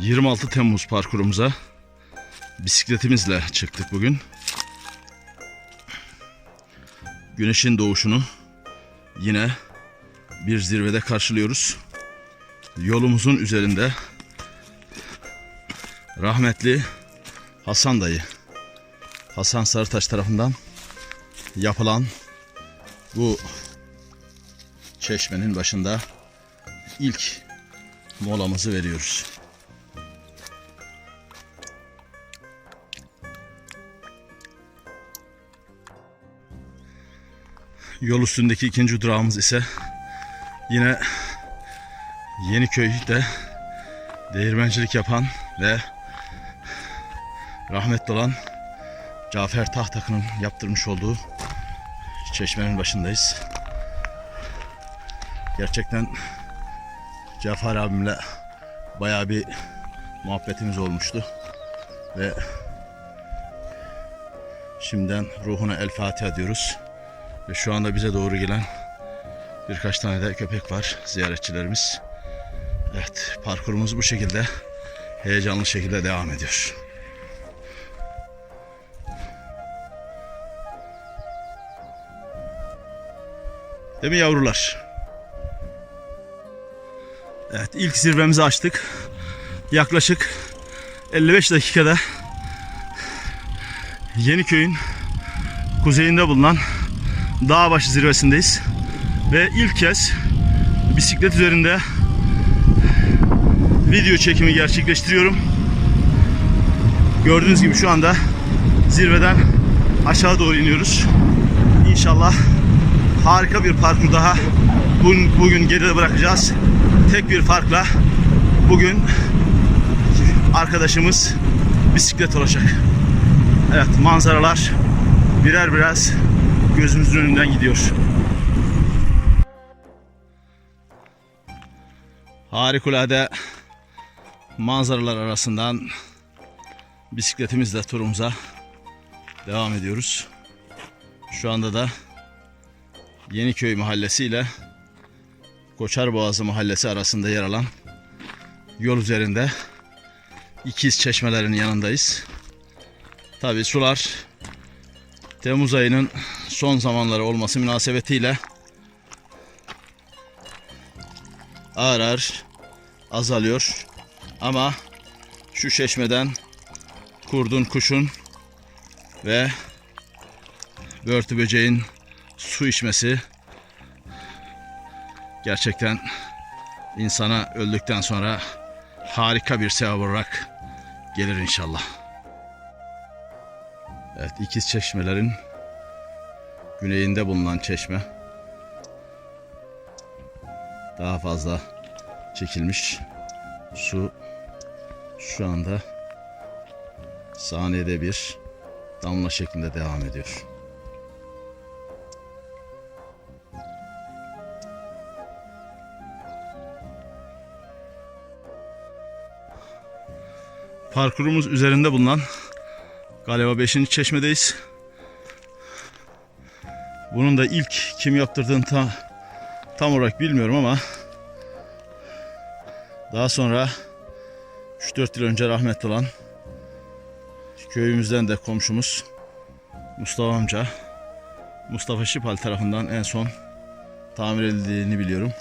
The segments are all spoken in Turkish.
26 Temmuz parkurumuza bisikletimizle çıktık bugün. Güneşin doğuşunu yine bir zirvede karşılıyoruz. Yolumuzun üzerinde rahmetli Hasan dayı, Hasan Sarıtaş tarafından yapılan bu çeşmenin başında ilk molamızı veriyoruz. Yol üstündeki ikinci durağımız ise yine Yeniköy'de değirmencilik yapan ve rahmetli olan Cafer Tahtakı'nın yaptırmış olduğu çeşmenin başındayız. Gerçekten Cafer abimle bayağı bir muhabbetimiz olmuştu. Ve şimdiden ruhuna el Fatiha diyoruz. Ve şu anda bize doğru gelen birkaç tane de köpek var ziyaretçilerimiz. Evet parkurumuz bu şekilde heyecanlı şekilde devam ediyor. Değil mi yavrular? Evet ilk zirvemizi açtık. Yaklaşık 55 dakikada Yeniköy'ün kuzeyinde bulunan Dağbaşı zirvesindeyiz. Ve ilk kez bisiklet üzerinde video çekimi gerçekleştiriyorum. Gördüğünüz gibi şu anda zirveden aşağı doğru iniyoruz. İnşallah harika bir parkur daha bugün, bugün geride bırakacağız. Tek bir farkla bugün arkadaşımız bisiklet olacak. Evet manzaralar birer biraz gözümüzün önünden gidiyor. Harikulade manzaralar arasından bisikletimizle turumuza devam ediyoruz. Şu anda da Yeniköy Mahallesi ile Koçarboğazı Mahallesi arasında yer alan yol üzerinde ikiz çeşmelerin yanındayız. Tabi sular Temmuz ayının son zamanları olması münasebetiyle ağır ağır azalıyor. Ama şu çeşmeden kurdun, kuşun ve börtü böceğin su içmesi gerçekten insana öldükten sonra harika bir sevap olarak gelir inşallah. Evet ikiz çeşmelerin güneyinde bulunan çeşme daha fazla çekilmiş. Su şu anda saniyede bir damla şeklinde devam ediyor. Parkurumuz üzerinde bulunan galiba 5. çeşmedeyiz. Bunun da ilk kim yaptırdığını tam, tam olarak bilmiyorum ama daha sonra 3-4 yıl önce rahmetli olan köyümüzden de komşumuz Mustafa amca Mustafa Şipal tarafından en son tamir edildiğini biliyorum.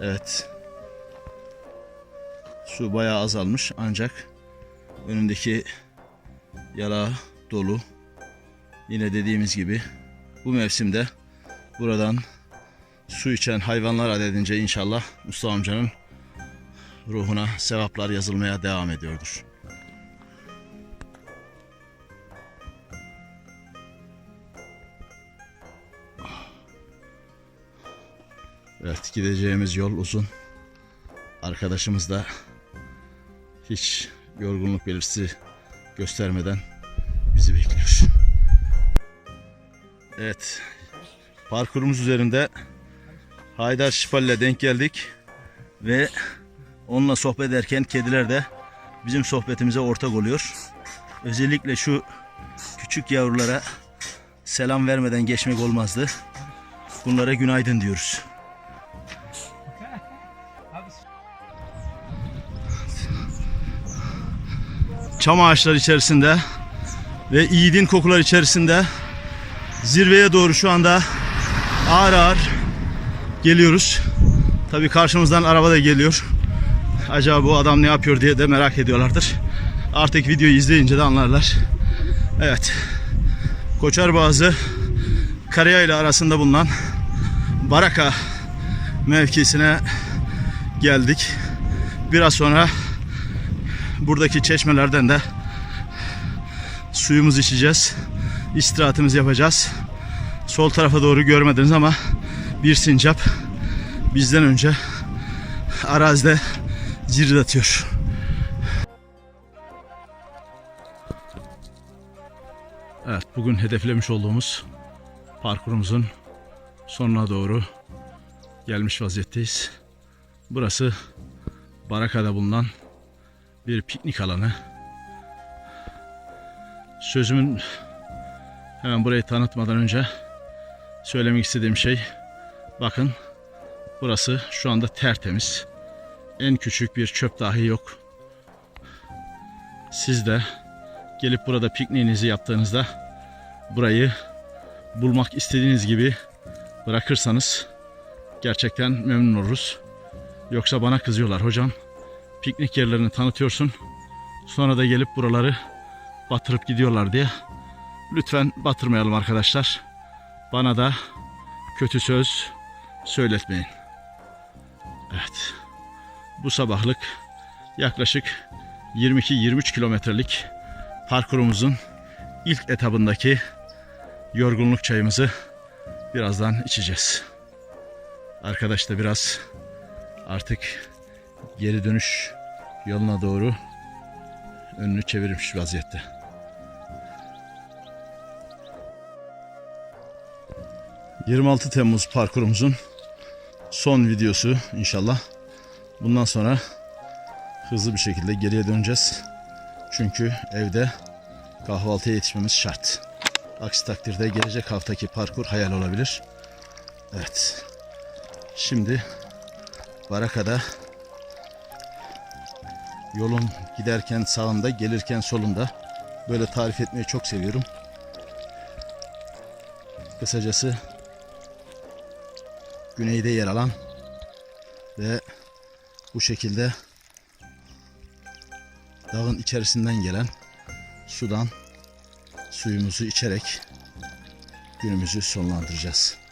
Evet. Su bayağı azalmış ancak önündeki yara dolu. Yine dediğimiz gibi bu mevsimde buradan su içen hayvanlar adedince inşallah Mustafa amcanın ruhuna sevaplar yazılmaya devam ediyordur. Evet gideceğimiz yol uzun. Arkadaşımız da hiç yorgunluk belirtisi göstermeden bizi bekliyor. Evet. Parkurumuz üzerinde Haydar Şipal ile denk geldik ve onunla sohbet ederken kediler de bizim sohbetimize ortak oluyor. Özellikle şu küçük yavrulara selam vermeden geçmek olmazdı. Bunlara günaydın diyoruz. çam ağaçları içerisinde ve yiğidin kokular içerisinde zirveye doğru şu anda ağır ağır geliyoruz. Tabii karşımızdan araba da geliyor. Acaba bu adam ne yapıyor diye de merak ediyorlardır. Artık videoyu izleyince de anlarlar. Evet. Koçarbağızı Karaya ile arasında bulunan Baraka mevkisine geldik. Biraz sonra buradaki çeşmelerden de suyumuzu içeceğiz. İstirahatımızı yapacağız. Sol tarafa doğru görmediniz ama bir sincap bizden önce arazide cirit Evet bugün hedeflemiş olduğumuz parkurumuzun sonuna doğru gelmiş vaziyetteyiz. Burası Baraka'da bulunan bir piknik alanı. Sözümün hemen burayı tanıtmadan önce söylemek istediğim şey bakın burası şu anda tertemiz. En küçük bir çöp dahi yok. Siz de gelip burada pikniğinizi yaptığınızda burayı bulmak istediğiniz gibi bırakırsanız gerçekten memnun oluruz. Yoksa bana kızıyorlar hocam. Piknik yerlerini tanıtıyorsun. Sonra da gelip buraları batırıp gidiyorlar diye. Lütfen batırmayalım arkadaşlar. Bana da kötü söz söyletmeyin. Evet. Bu sabahlık yaklaşık 22-23 kilometrelik parkurumuzun ilk etabındaki yorgunluk çayımızı birazdan içeceğiz. Arkadaş da biraz artık geri dönüş yoluna doğru önünü çevirmiş vaziyette. ...26 Temmuz parkurumuzun son videosu inşallah. Bundan sonra hızlı bir şekilde geriye döneceğiz. Çünkü evde kahvaltıya yetişmemiz şart. Aksi takdirde gelecek haftaki parkur hayal olabilir. Evet. Şimdi Baraka'da yolun giderken sağında, gelirken solunda böyle tarif etmeyi çok seviyorum. Kısacası güneyde yer alan ve bu şekilde dağın içerisinden gelen sudan suyumuzu içerek günümüzü sonlandıracağız.